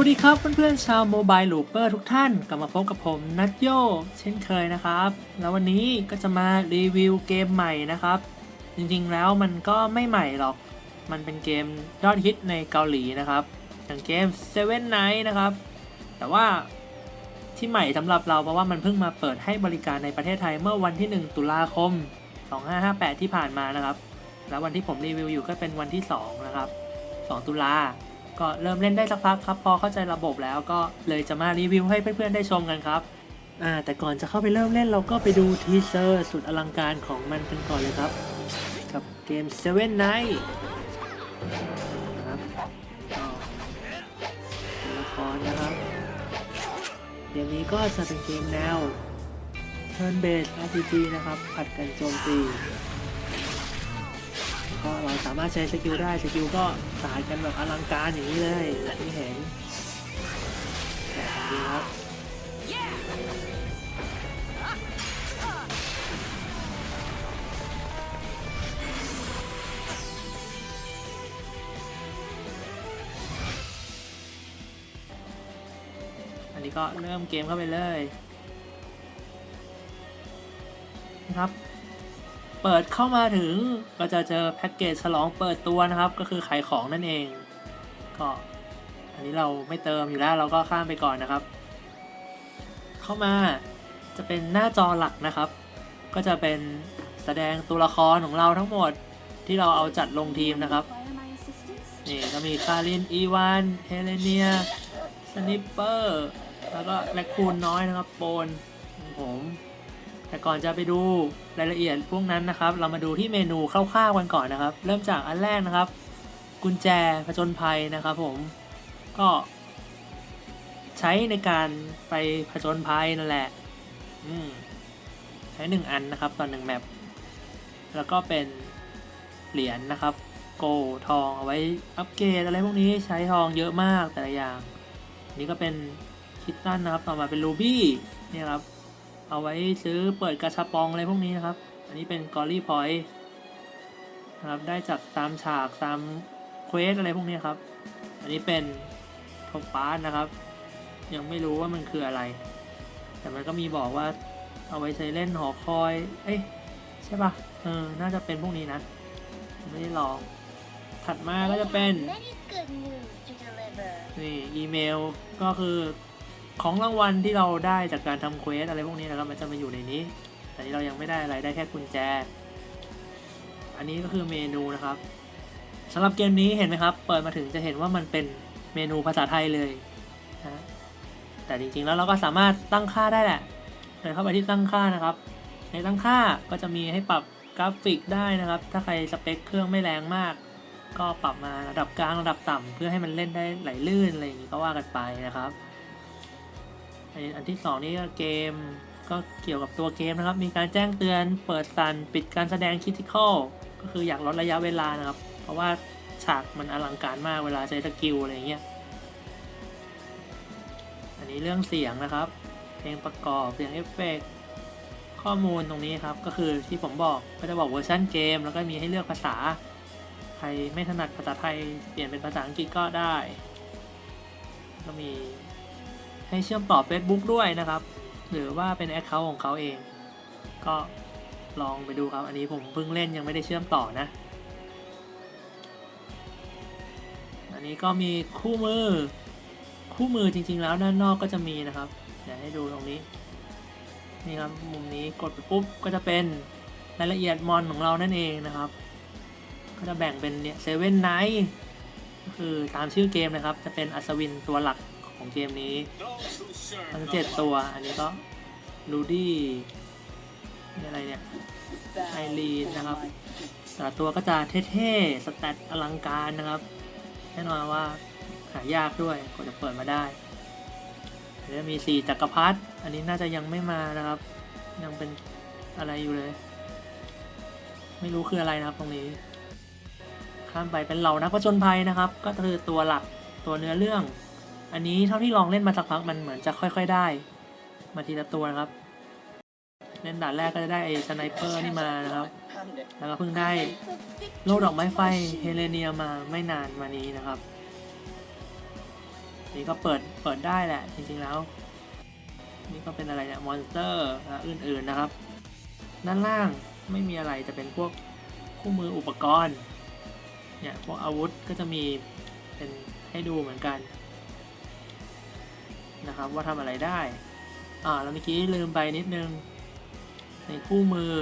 วัสดีครับเพื่อนๆชาวโมบายลูเปอร์ทุกท่านกลับมาพบกับผมนัทโยเช่นเคยนะครับ แล้ววันนี้ก็จะมารีวิวเกมใหม่นะครับ จริงๆแล้วมันก็ไม่ใหม่หรอก มันเป็นเกมยอดฮิตในเกาหลีนะครับ อย่างเกม Seven Night นะครับ แต่ว่าที่ใหม่สำหรับเราเพราะว่ามันเพิ่งมาเปิดให้บริการในประเทศไทยเมื่อวันที่ 1 ตุลาคม 2558 ที่ผ่านมานะครับ แล้ววันที่ผมรีวิวอยู่ก็เป็นวันที่ 2 นะครับ 2 ตุลา ก็เริ่มเล่นได้สักพักครับพอเข้าใจระบบแล้วก็เลยจะมารีวิวให้เพื่อนๆได้ชมกันครับอ่าแต่ก่อนจะเข้าไปเริ่มเล่นเราก็ไปดูทีเซอร์สุดอลังการของมันกันก่อนเลยครับ กับเกม Seven Night นะครับละครนะครับเกมนี้ก็จะเป็นเกมแนว Turn Based RPG นะครับ ผัดกันโจมตี ก็เราสามารถใช้สกิลได้สกิลก็สาดกันแบบอลังการอย่างนี้เลยที่เห็นดีครับอันนี้ก็เริ่มเกมเข้าไปเลยนะครับ เปิดเข้ามาถึงก็จะเจอแพ็กเกจฉลองเปิดตัวนะครับ ก็คือขายของนั่นเอง ก็อันนี้เราไม่เติมอยู่แล้วเราก็ข้ามไปก่อนนะครับ เข้ามาจะเป็นหน้าจอหลักนะครับ ก็จะเป็นแสดงตัวละครของเราทั้งหมดที่เราเอาจัดลงทีมนะครับนี่ก็มีคาริน อีวาน เฮเลเนีย สนิปเปอร์ แล้วก็แลคคูนน้อยนะครับ โปนผม แต่ก่อนจะไปดูรายละเอียดพวกนั้นนะครับ เรามาดูที่เมนูคร่าวๆกันก่อนนะครับ เริ่มจากอันแรกนะครับ กุญแจผจญภัยนะครับ ผมก็ใช้ในการไปผจญภัยนั่นแหละใช้หนึ่งอันนะครับต่อหนึ่งแมปแล้วก็เป็นเหรียญนะครับ โกทองเอาไว้อัปเกรดอะไรพวกนี้ใช้ทองเยอะมากแต่ละอย่าง นี่ก็เป็นคิตตันนะครับ ต่อมาเป็นรูบี้นี่ครับ เอาไว้ซื้อเปิดกระชับปองอะไรพวกนี้นะครับ อันนี้เป็นกอรี่พอยต์นะครับ ได้จากตามฉากตามเควสอะไรพวกนี้ครับ อันนี้เป็นทอปปาร์นะครับ ยังไม่รู้ว่ามันคืออะไร แต่มันก็มีบอกว่าเอาไว้ใช้เล่นหอคอย เอ้ยใช่ปะเออ น่าจะเป็นพวกนี้นะ ไม่ได้ลอง ถัดมาก็จะเป็น Many good news to deliver. นี่อีเมลก็คือ ของรางวัลที่เราได้จากการทำเควสอะไรพวกนี้นะครับมันจะมาอยู่ในนี้ แต่นี้เรายังไม่ได้อะไรได้แค่กุญแจ อันนี้ก็คือเมนูนะครับสำหรับเกมนี้เห็นไหมครับ เปิดมาถึงจะเห็นว่ามันเป็นเมนูภาษาไทยเลยนะแต่จริงๆแล้วเราก็สามารถตั้งค่าได้แหละเดินเข้าไปที่ตั้งค่านะครับ ในตั้งค่าก็จะมีให้ปรับกราฟิกได้นะครับ ถ้าใครสเปคเครื่องไม่แรงมาก ก็ปรับมาระดับกลางระดับต่ำเพื่อให้มันเล่นได้ไหลลื่นอะไรอย่างนี้ก็ว่ากันไปนะครับ อันที่สองนี่ก็เกมก็เกี่ยวกับตัวเกมนะครับ มีการแจ้งเตือนเปิดสั่นปิดการแสดงคิทิคอลก็คืออยากลดระยะเวลานะครับ เพราะว่าฉากมันอลังการมากเวลาใช้สกิลอะไรอย่างเงี้ย อันนี้เรื่องเสียงนะครับ เพลงประกอบเสียงเอฟเฟกข้อมูลตรงนี้ครับ ก็คือที่ผมบอกก็จะบอกเวอร์ชันเกม แล้วก็มีให้เลือกภาษา ใครไม่ถนัดภาษาไทย เปลี่ยนเป็นภาษาอังกฤษก็ได้ ก็มี ให้เชื่อมต่อ Facebook ด้วยนะครับ หรือว่าเป็น Account ของเขาเอง ก็ลองไปดูครับ อันนี้ผมเพิ่งเล่นยังไม่ได้เชื่อมต่อนะ อันนี้ก็มีคู่มือ คู่มือจริง ๆ แล้วด้านนอกก็จะมีนะครับ เดี๋ยวให้ดูตรงนี้ นี่ครับมุมนี้กดไปปุ๊บก็จะเป็นรายละเอียดมอนของเรานั่นเองนะครับ ก็จะแบ่งเป็นเนี่ยเซเว่นไนท์ก็คือตามชื่อเกมนะครับ จะเป็นอัศวินตัวหลัก ของเกมนี้ทั้งเจ็ดตัว อันนี้ก็ลูดี้นี่อะไรเนี่ย ไอรีนนะครับแต่ละตัวก็จะเท่ๆ สแตทอลังการนะครับ แน่นอนว่าหายากด้วยกว่าจะเปิดมาได้แล้วมีสี่จักรพรรดิ อันนี้น่าจะยังไม่มานะครับ ยังเป็นอะไรอยู่เลย ไม่รู้คืออะไรนะครับตรงนี้ข้ามไปเป็นเหล่านักผจญภัยนะครับ ก็คือตัวหลักตัวเนื้อเรื่อง อันนี้เท่าที่ลองเล่นมาสักพักมันเหมือนจะค่อยๆได้ มาทีละตัวนะครับ เล่นด่านแรกก็จะได้ไอ้สไนเปอร์นี่มานะครับ แล้วก็เพิ่งได้โลดอกไม้ไฟเฮเลเนียมาไม่นานมานี้นะครับ นี่ก็เปิดเปิดได้แหละ จริงๆแล้ว นี่ก็เป็นอะไรเนี่ยมอนสเตอร์อื่นๆนะครับ ด้านล่างไม่มีอะไรจะเป็นพวกคู่มืออุปกรณ์เนี่ยพวกอาวุธก็จะมีเป็นให้ดูเหมือนกัน นะครับว่าทำอะไรได้ อ่าแล้วเมื่อกี้ลืมไปนิดนึง ในคู่มือ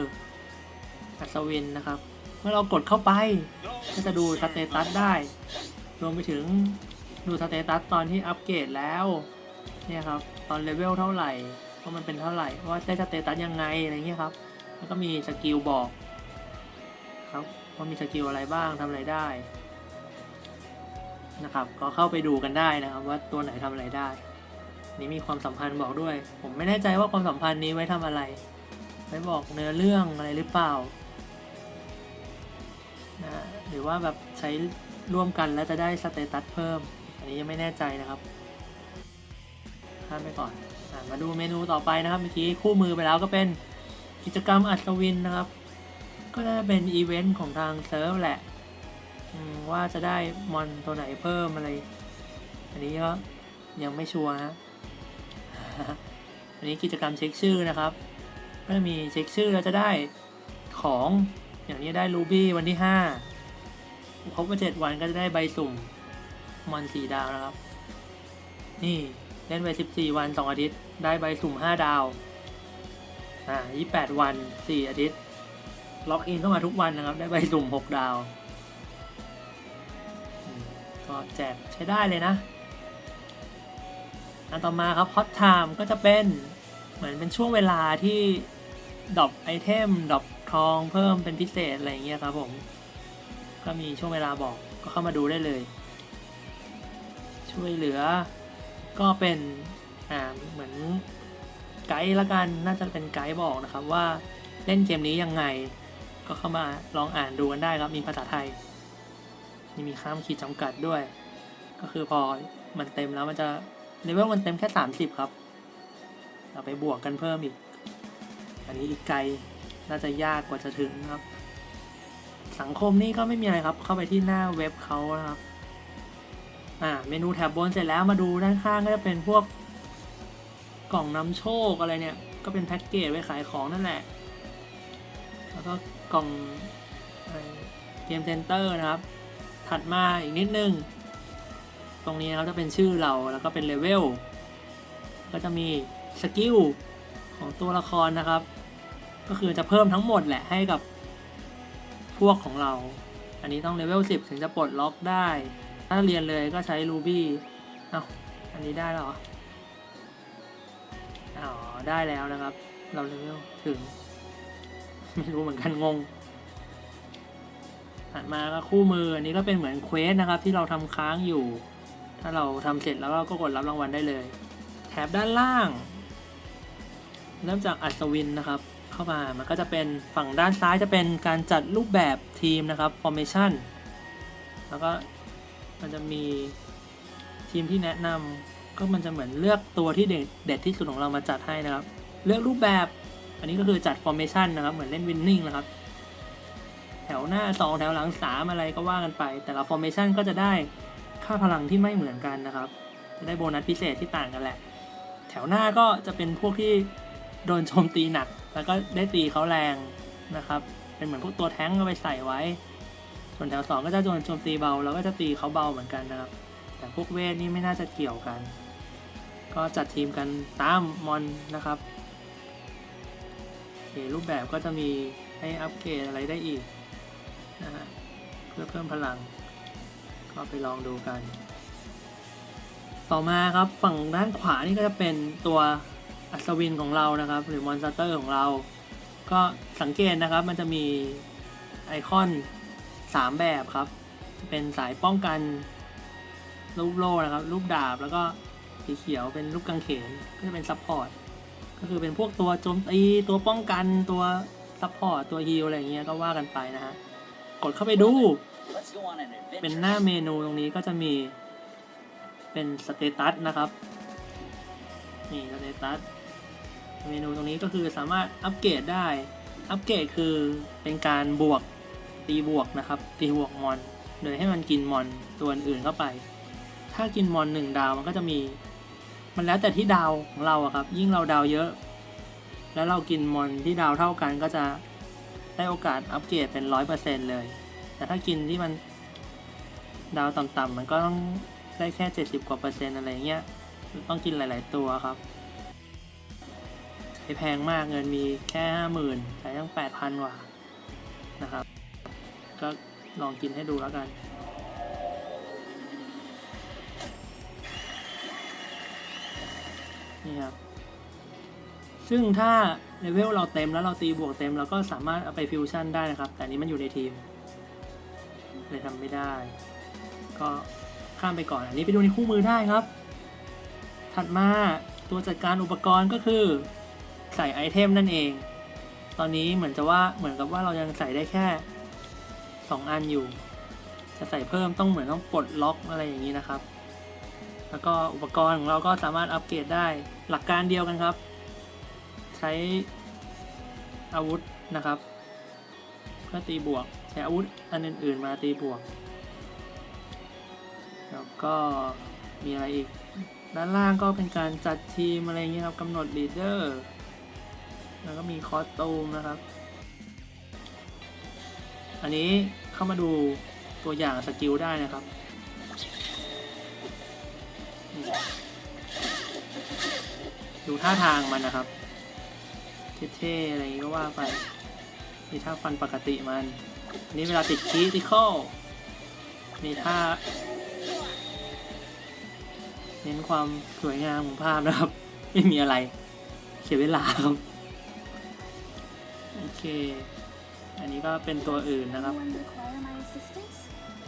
อัศวินนะครับ เมื่อเรากดเข้าไปก็จะดูสเตตัสได้ รวมไปถึงดูสเตตัสตอนที่อัปเกรดแล้ว เนี่ยครับ ตอนเลเวลเท่าไหร่ว่ามันเป็นเท่าไหร่ว่าได้สเตตัสยังไงอะไรเงี้ยครับ แล้วก็มีสกิลบอกครับว่ามีสกิลอะไรบ้างทำอะไรได้นะครับ ก็เข้าไปดูกันได้นะครับว่าตัวไหนทำอะไรได้ นี่มีความสัมพันธ์บอกด้วย ผมไม่แน่ใจว่าความสัมพันธ์นี้ไว้ทำอะไร ไว้บอกเนื้อเรื่องอะไรหรือเปล่านะหรือว่าแบบใช้ร่วมกันแล้วจะได้สเตตัสเพิ่ม อันนี้ยังไม่แน่ใจนะครับข้ามไปก่อนอมาดูเมนูต่อไปนะครับเมื่อกี้คู่มือไปแล้วก็เป็นกิจกรรมอัศวินนะครับ ก็น่าจะเป็นอีเวนต์ของทางเซิร์ฟแหละว่าจะได้มอนตัวไหนเพิ่มอะไร อันนี้ก็ยังไม่ชัวร์ฮะ อันนี้กิจกรรมเช็คชื่อนะครับก็จะมีเช็คชื่อแล้วจะได้ของอย่างนี้ได้รูบี้วันที่ห้าครบมาเจ็ดวันก็จะได้ใบสุ่มมอนสีดาวนะครับ นี่เล่นไปสิบสี่วันสองอาทิตย์ ได้ใบสุ่มห้าดาว อ่ายี่แปดวันสี่อาทิตย์ ล็อกอินเข้ามาทุกวันนะครับ ได้ใบสุ่มหกดาว ก็แจกใช้ได้เลยนะ อันต่อมาครับ Hot Time ก็จะเป็นเหมือนเป็นช่วงเวลาที่ดรอปไอเทมดรอปทองเพิ่มเป็นพิเศษอะไรอย่างเงี้ยครับผม ก็มีช่วงเวลาบอกก็เข้ามาดูได้เลย ช่วยเหลือก็เป็นอ่าเหมือนไกด์ละกันน่าจะเป็นไกด์บอกนะครับว่าเล่นเกมนี้ยังไง ก็เข้ามาลองอ่านดูกันได้ครับมีภาษาไทยนี่มีข้ามขีดจำกัดด้วย ก็คือพอมันเต็มแล้วมันจะ เลเวลมันเต็มแค่สามสิบครับ เราไปบวกกันเพิ่มอีก อันนี้อีกไกล น่าจะยากกว่าจะถึงนะครับ สังคมนี่ก็ไม่มีอะไรครับ เข้าไปที่หน้าเว็บเขานะครับ อ่า เมนูแถบบนเสร็จแล้วมาดูด้านข้างก็จะเป็นพวกกล่องนำโชคอะไรเนี่ย ก็เป็นแพ็กเกจไว้ขายของนั่นแหละ แล้วก็กล่องเกมเซ็นเตอร์นะครับ ถัดมาอีกนิดนึง ตรงนี้นะครับจะเป็นชื่อเราแล้วก็เป็นเลเวลก็จะมีสกิลของตัวละครนะครับ ก็คือจะเพิ่มทั้งหมดแหละให้กับพวกของเรา อันนี้ต้องเลเวล10 ถึงจะปลดล็อกได้ ถ้าเรียนเลยก็ใช้ Ruby เอ้าอันนี้ได้แล้วเหรออ๋อ ได้แล้วนะครับ เราเลเวลถึง ไม่รู้เหมือนกันงงถัดมาก็คู่มืออันนี้ก็เป็นเหมือนเควสนะครับ ที่เราทำค้างอยู่ ถ้าเราทำเสร็จแล้วเราก็กดรับรางวัลได้เลย แถบด้านล่าง เริ่มจากอัศวินนะครับ เข้ามา มันก็จะเป็นฝั่งด้านซ้ายจะเป็นการจัดรูปแบบทีมนะครับ formation แล้วก็มันจะมีทีมที่แนะนำก็มันจะเหมือนเลือกตัวที่เด็ดเด็ดที่สุดของเรามาจัดให้นะครับ เลือกรูปแบบ อันนี้ก็คือจัด formation นะครับ เหมือนเล่น winning นะครับแถวหน้า 2 แถวหลัง 3 อะไรก็ว่ากันไป แต่ละ formation ก็จะได้ ค่าพลังที่ไม่เหมือนกันนะครับ จะได้โบนัสพิเศษที่ต่างกันแหละ แถวหน้าก็จะเป็นพวกที่โดนโจมตีหนัก แล้วก็ได้ตีเขาแรงนะครับ เป็นเหมือนพวกตัวแท้งเอาไปใส่ไว้ ส่วนแถวสองก็จะโดนโจมตีเบา แล้วก็จะตีเขาเบาเหมือนกันนะครับ แต่พวกเวทนี่ไม่น่าจะเกี่ยวกัน ก็จัดทีมกันตามมอนนะครับโอเครูปแบบก็จะมีให้อัปเกรดอะไรได้อีกนะฮะเพื่อเพิ่มพลัง ก็ไปลองดูกัน ต่อมาครับฝั่งด้านขวานี่ก็จะเป็นตัวอัศวินของเรานะครับ หรือมอนสเตอร์ของเรา ก็สังเกตนะครับมันจะมีไอคอน 3 แบบครับ เป็นสายป้องกันรูปโล่นะครับรูปดาบแล้วก็สีเขียวเป็นรูปกางเขนก็จะเป็นซัพพอร์ตก็คือเป็นพวกตัวโจมตีตัวป้องกันตัวซัพพอร์ตตัวฮีลอะไรอย่างเงี้ยก็ว่ากันไปนะฮะกดเข้าไปดู เป็นหน้าเมนูตรงนี้ก็จะมีเป็นสเตตัสนะครับ นี่สเตตัสเมนูตรงนี้ก็คือสามารถอัปเกรดได้ อัปเกรดคือเป็นการบวกตีบวกนะครับ ตีบวกมอน โดยให้มันกินมอนตัวอื่นเข้าไป ถ้ากินมอนหนึ่งดาวมันก็จะมี มันแล้วแต่ที่ดาวของเราอะครับ ยิ่งเราดาวเยอะ แล้วเรากินมอนที่ดาวเท่ากันก็จะได้โอกาสอัปเกรดเป็นร้อยเปอร์เซ็นเลย แต่ถ้ากินที่มันดาวต่ำๆมันก็ต้องได้แค่เจ็ดสิบกว่าเปอร์เซ็นต์อะไรเงี้ย ต้องกินหลาย ๆ ตัวครับใช้แพงมากเงินมีแค่ห้าหมื่นใช้ตั้งแปดพันกว่านะครับ ก็ลองกินให้ดูแล้วกันนี่ครับ ซึ่งถ้าเลเวลเราเต็มแล้วเราตีบวกเต็มเราก็สามารถเอาไปฟิวชั่นได้นะครับ แต่นนี้มันอยู่ในทีม เลยทำไม่ได้ ก็ข้ามไปก่อนอันนี้ไปดูในคู่มือได้ครับ ถัดมาตัวจัดการอุปกรณ์ก็คือใส่ไอเทมนั่นเอง ตอนนี้เหมือนจะว่าเหมือนกับว่าเรายังใส่ได้แค่ 2 อันอยู่ จะใส่เพิ่มต้องเหมือนต้องปลดล็อกอะไรอย่างนี้นะครับ แล้วก็อุปกรณ์ของเราก็สามารถอัปเกรดได้หลักการเดียวกันครับ ใช้อาวุธนะครับเพื่อตีบวก ช้อาวุธอันอื่นๆมาตีบวก แล้วก็มีอะไรอีก ด้านล่างก็เป็นการจัดทีมอะไรเงี้ยครับกำหนดลีดเดอร์ แล้วก็มีคอสตูมนะครับ อันนี้เข้ามาดูตัวอย่างสกิลได้นะครับ ดูท่าทางมันนะครับ เท่ๆอะไรก็ว่าไปนี่ท่าฟันปกติมัน นี้เวลาติดคีติคอลมีท่า เน้นความสวยงามของภาพนะครับ ไม่มีอะไร เสียเวลาครับ โอเค อันนี้ก็เป็นตัวอื่นนะครับ เห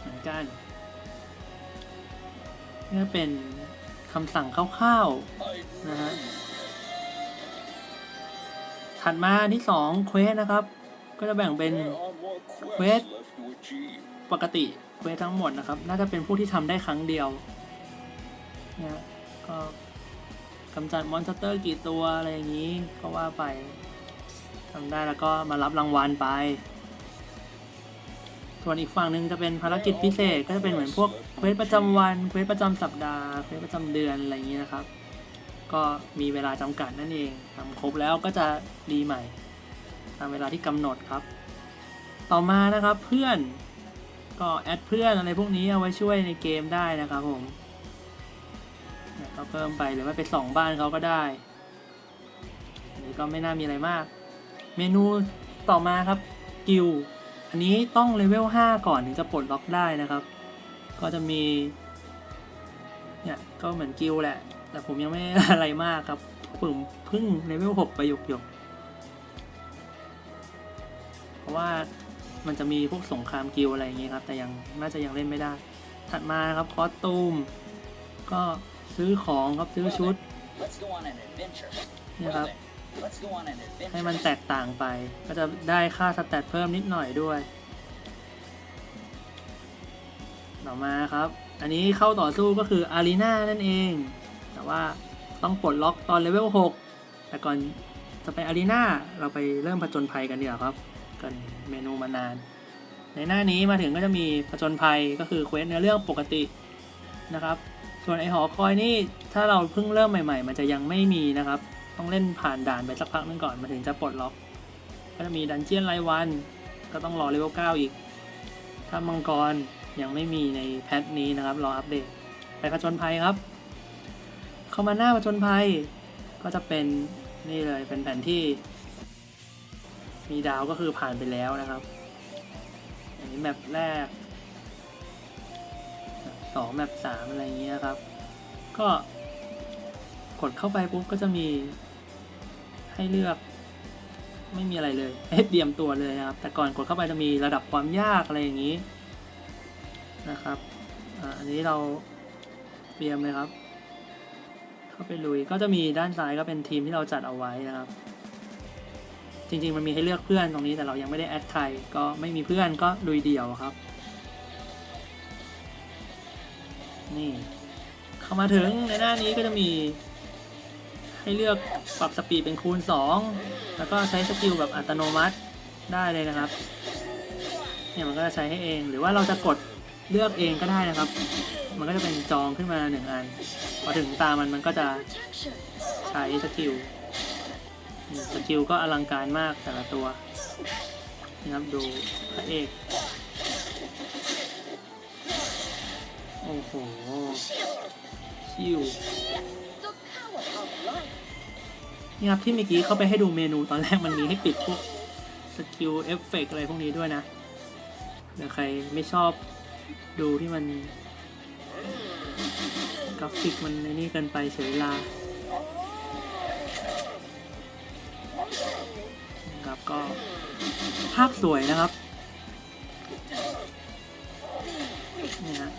มือนกันนี่ก็เป็นคำสั่งคร่าวๆนะฮะ ถัดมาที่สองเควสนะครับ ก็จะแบ่งเป็น เควสปกติเควสทั้งหมดนะครับ น่าจะเป็นผู้ที่ทำได้ครั้งเดียวเนี่ยก็กำจัดมอนสเตอร์กี่ตัวอะไรอย่างนี้ก็ว่าไปทำได้แล้วก็มารับรางวัลไป ส่วนอีกฝั่งหนึ่งจะเป็นภารกิจพิเศษก็จะเป็นเหมือนพวกเควสประจำวันเควสประจำสัปดาห์เควสประจำเดือนอะไรอย่างนี้นะครับ ก็มีเวลาจำกัดนั่นเองทำครบแล้วก็จะดีใหม่ ตามเวลาที่กำหนดครับ ต่อมานะครับเพื่อนก็แอดเพื่อนอะไรพวกนี้เอาไว้ช่วยในเกมได้นะครับผมเนี่ยก็เพิ่มไปหรือว่าไปส่องบ้านเขาก็ได้อันนี้ก็ไม่น่ามีอะไรมาก เมนูต่อมาครับกิลอันนี้ต้องเลเวล5ก่อนถึงจะปลดล็อกได้นะครับ ก็จะมีเนี่ยก็เหมือนกิลแหละ แต่ผมยังไม่อะไรมากครับผมเพิ่งเลเวล6ไปหยกหยกๆเพราะว่า มันจะมีพวกสงครามกิลอะไรอย่างเงี้ยครับ แต่ยังน่าจะยังเล่นไม่ได้ ถัดมาครับคอสตูม ก็ซื้อของครับซื้อชุดนี่ครับให้มันแตกต่างไป ก็จะได้ค่าสแตทเพิ่มนิดหน่อยด้วย ต่อมาครับ อันนี้เข้าต่อสู้ก็คืออารีนานั่นเอง แต่ว่าต้องปลดล็อกตอนเลเวล 6 แต่ก่อนจะไปอารีนาเราไปเริ่มผจญภัยกันดีกว่าครับ กันเมนูมานาน ในหน้านี้มาถึงก็จะมีผจญภัยก็คือเควสเนื้อเรื่องปกตินะครับ ส่วนไอหอคอยนี่ถ้าเราเพิ่งเริ่มใหม่ ๆ มันจะยังไม่มีนะครับ ต้องเล่นผ่านด่านไปสักพักนึงก่อนมาถึงจะปลดล็อก ก็จะมีดันเจียนรายวัน ก็ต้องรอเลเวล9อีก ถ้ามังกรยังไม่มีในแพทนี้นะครับ รออัปเดต ไปผจญภัยครับ เข้ามาหน้าผจญภัยก็จะเป็นนี่เลยเป็นแผนที่ มีดาวก็คือผ่านไปแล้วนะครับ อันนี้แมปแรกสองแมปสามอะไรอย่างเงี้ยครับ ก็กดเข้าไปปุ๊บก็จะมีให้เลือก ไม่มีอะไรเลยให้เตรียมตัวเลยนะครับ แต่ก่อนกดเข้าไปจะมีระดับความยากอะไรอย่างนี้นะครับอันนี้เราเตรียมเลยครับ เข้าไปลุยก็จะมีด้านซ้ายก็เป็นทีมที่เราจัดเอาไว้นะครับ จริง ๆ มันมีให้เลือกเพื่อนตรงนี้แต่เรายังไม่ได้แอดใครก็ไม่มีเพื่อนก็ลุยเดี่ยวครับ นี่ เข้ามาถึงในหน้านี้ก็จะมี ให้เลือกปรับสปีดเป็นคูณ 2 แล้วก็ใช้สกิลแบบอัตโนมัติได้เลยนะครับเนี่ยมันก็จะใช้ให้เอง หรือว่าเราจะกดเลือกเองก็ได้นะครับ มันก็จะเป็นจองขึ้นมาหนึ่งอัน พอถึงตามันมันก็จะใช้สกิล สกิลก็อลังการมากแต่ละตัวนะครับดูพระเอก โอ้โห ชิวนี่ครับที่เมื่อกี้เข้าไปให้ดูเมนูตอนแรกมันมีให้ปิดพวกสกิลเอฟเฟกอะไรพวกนี้ด้วยนะเดี๋ยวใครไม่ชอบดูที่มันกราฟิกมันในนี่เกินไปเสียเวลา ก็ภาพสวยนะครับนี่ฮะ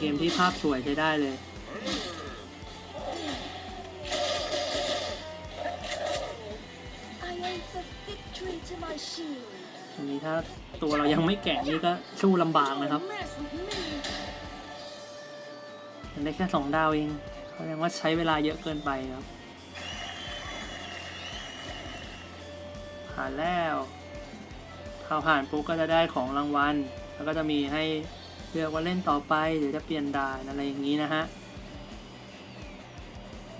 เกมที่ภาพสวยใช้ได้เลยอันนี้ถ้าตัวเรายังไม่แก่งนี่ก็สู้ลำบากนะครับได้แค่สองดาวเองแสดงว่าใช้เวลาเยอะเกินไปครับานแล้วถ้าผ่านปุ๊บก็จะได้ของรางวัล แล้วก็จะมีให้เลือกว่าเล่นต่อไปหรือจะเปลี่ยนด่านอะไรอย่างนี้นะฮะ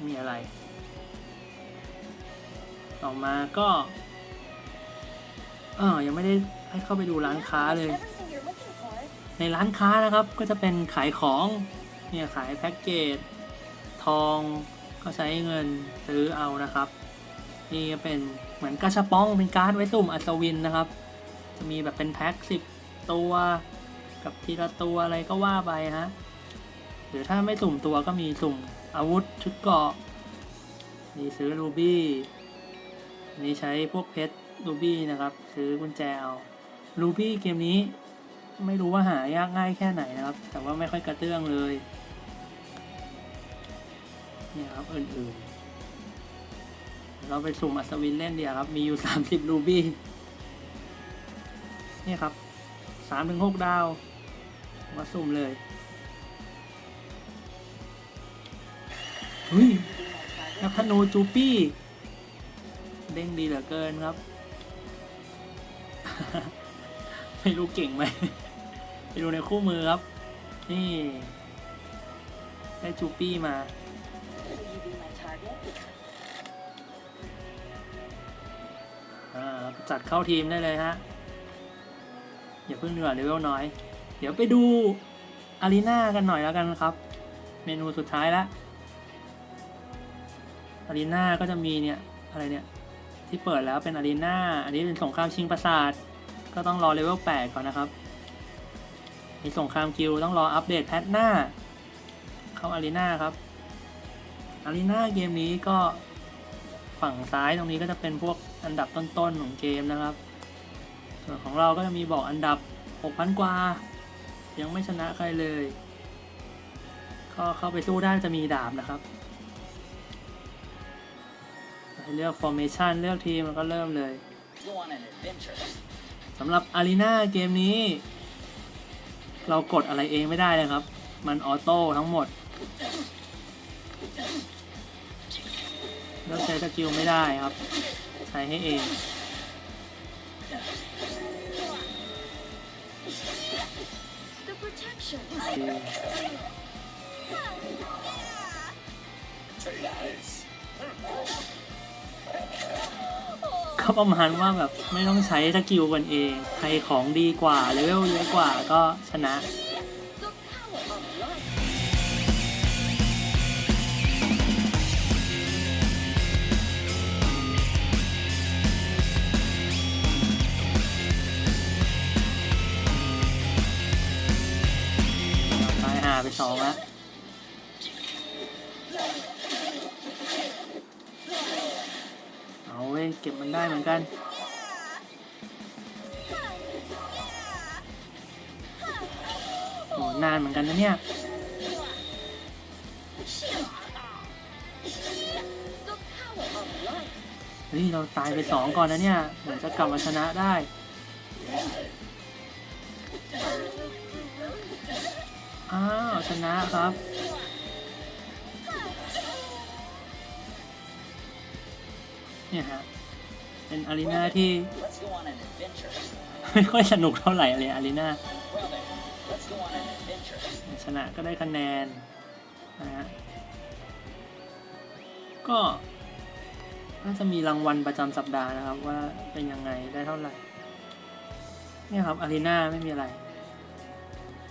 มีอะไร ต่อมาก็เออยังไม่ได้ให้เข้าไปดูร้านค้าเลย ในร้านค้านะครับก็จะเป็นขายของ เนี่ยขายแพ็กเกจ ทองก็ใช้เงินซื้อเอานะครับ นี่ก็เป็นเหมือนกาชาปองเป็นการ์ดไว้สุ่มอัศวินนะครับ จะมีแบบเป็นแพ็คสิบตัว กับทีละตัวอะไรก็ว่าไปฮะหรือถ้าไม่สุ่มตัวก็มีสุ่มอาวุธชุดเกราะนี่ซื้อรูบี้นี่ใช้พวกเพชรรูบี้นะครับ ซื้อกุญแจเอารูบี้เกมนี้ไม่รู้ว่าหายากง่ายแค่ไหนนะครับ แต่ว่าไม่ค่อยกระเตื้องเลยนี่ครับอื่นๆ เราไปสุ่มอัศวินเล่นเดียวครับ มีอยู่ 30 รูบี้ นี่ครับ3-6ถึงดาว มาสุ่มเลยเฮ้ยนักธนูจูปี้ เด้งดีเหลือเกินครับ ไม่รู้เก่งไหม ไปดูในคู่มือครับ นี่ ได้จูปี้มา จัดเข้าทีมได้เลยฮะ อย่าเพิ่งเหนื่อยเลเวลน้อย เดี๋ยวไปดูอารีนากันหน่อยแล้วกันครับ เมนูสุดท้ายละอารีนาก็จะมีเนี่ยอะไรเนี่ยที่เปิดแล้วเป็นอารีนาอันนี้เป็นสงครามชิงปราสาท ก็ต้องรอเลเวล8ก่อนนะครับ มีสงครามกิลต้องรออัปเดตแพทหน้า เข้าอารีนาครับ อารีนาเกมนี้ก็ฝั่งซ้ายตรงนี้ก็จะเป็นพวก อันดับต้นๆของเกมนะครับ ส่วนของเราก็จะมีบอกอันดับ 6,000 กว่า ยังไม่ชนะใครเลย ก็เข้าไปสู้ได้จะมีดาบนะครับเลือก formation เลือกทีมแล้วก็เริ่มเลยสำหรับ Arena เกมนี้ เรากดอะไรเองไม่ได้เลยครับ มันออโต้ทั้งหมด แล้วใช้สกิลไม่ได้ครับ ใช้ให้เองก็ประมาณว่าแบบไม่ต้องใช้สกิลกันเอง ใครของดีกว่าเลเวลเยอะกว่าก็ชนะ ไปสองแล้วเอาเว้ยเก็บมันได้เหมือนกันโอ้นานเหมือนกันนะเนี่ยเฮ้ยเราตายไปสองก่อนนะเนี่ยเหมือนจะกลับมาชนะได้ อ้าวชนะครับเนี่ยฮะเป็นอารีนาที่ไม่ค่อยสนุกเท่าไหร่เลยอารีนาชนะก็ได้คะแนนนะฮะก็น่าจะมีรางวัลประจำสัปดาห์นะครับว่าเป็นยังไงได้เท่าไหร่ เนี่ยครับอารีนาไม่มีอะไร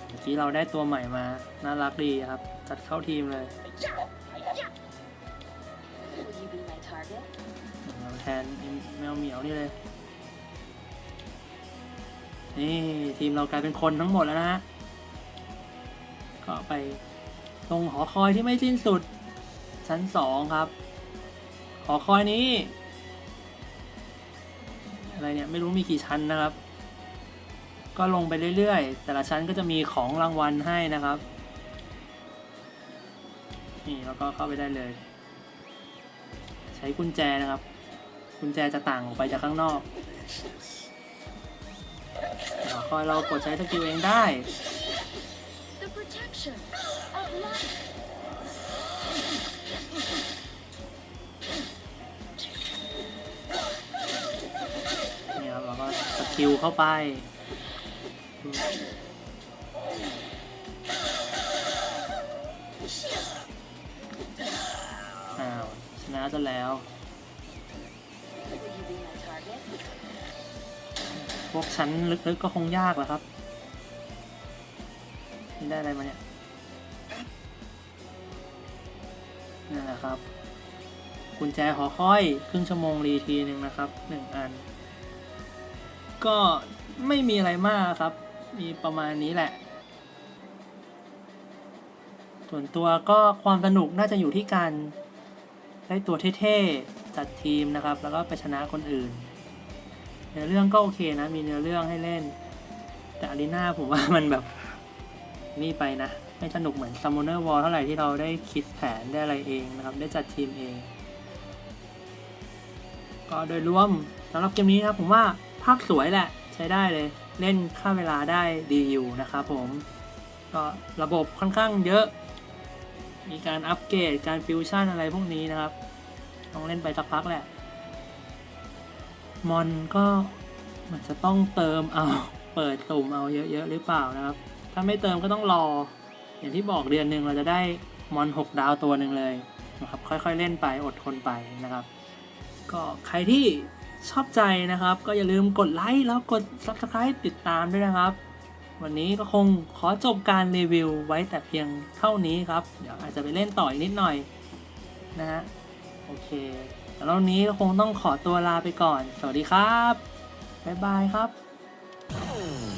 เมื่อกี้เราได้ตัวใหม่มา น่ารักดีครับ จัดเข้าทีมเลยเราแทนแมวเหมียวนี่เลย นี่ทีมเรากลายเป็นคนทั้งหมดแล้วนะฮะ ก็ไปตรงหอคอยที่ไม่สิ้นสุด ชั้นสองครับ หอคอยนี้ อะไรเนี่ย ไม่รู้มีกี่ชั้นนะครับ ก็ลงไปเรื่อยๆ แต่ละชั้นก็จะมีของรางวัลให้นะครับ นี่แล้วก็เข้าไปได้เลย ใช้กุญแจนะครับ กุญแจจะต่างออกไปจากข้างนอกหอคอยเรากดใช้สกิลเองได้นี่ครับเราก็สกิลเข้าไป อ้าวชนะซะแล้ว พวกชั้นลึกๆก็คงยากแหละครับ นี่ได้อะไรมาเนี่ยนั่นแหละครับกุญแจหอคอย ครึ่งชั่วโมงรีทีหนึ่งนะครับหนึ่งอัน ก็ไม่มีอะไรมากครับ มีประมาณนี้แหละ ส่วนตัวก็ความสนุกน่าจะอยู่ที่การได้ตัวเท่ๆจัดทีมนะครับ แล้วก็ไปชนะคนอื่น เนื้อเรื่องก็โอเคนะ มีเนื้อเรื่องให้เล่น แต่อารีนาผมว่ามันแบบนี่ไปนะ ไม่สนุกเหมือน Summoner War เท่าไหร่ที่เราได้คิดแผนได้อะไรเองนะครับ ได้จัดทีมเอง ก็โดยรวมสำหรับเกมนี้นะครับผมว่าภาพสวยแหละ ใช้ได้เลย เล่นค่าเวลาได้ดีอยู่นะครับผมก็ระบบค่อนข้างเยอะ มีการอัปเกรดการฟิวชั่นอะไรพวกนี้นะครับ ต้องเล่นไปสักพักแหละ มอนก็มันจะต้องเติมเอาเปิดตุ่มเอาเยอะๆหรือเปล่านะครับ ถ้าไม่เติมก็ต้องรอ อย่างที่บอกเดือนหนึ่งเราจะได้มอน6ดาวตัวหนึ่งเลยนะครับ ค่อยๆเล่นไปอดทนไปนะครับ ก็ใครที่ ชอบใจนะครับ ก็อย่าลืมกดไลค์แล้วกด Subscribe ติดตามด้วยนะครับ วันนี้ก็คงขอจบการรีวิวไว้แต่เพียงเท่านี้ครับ เดี๋ยวอาจจะไปเล่นต่ออีกนิดหน่อยนะฮะโอเคแล้ววันนี้ก็คงต้องขอตัวลาไปก่อน สวัสดีครับ บ๊ายบายครับ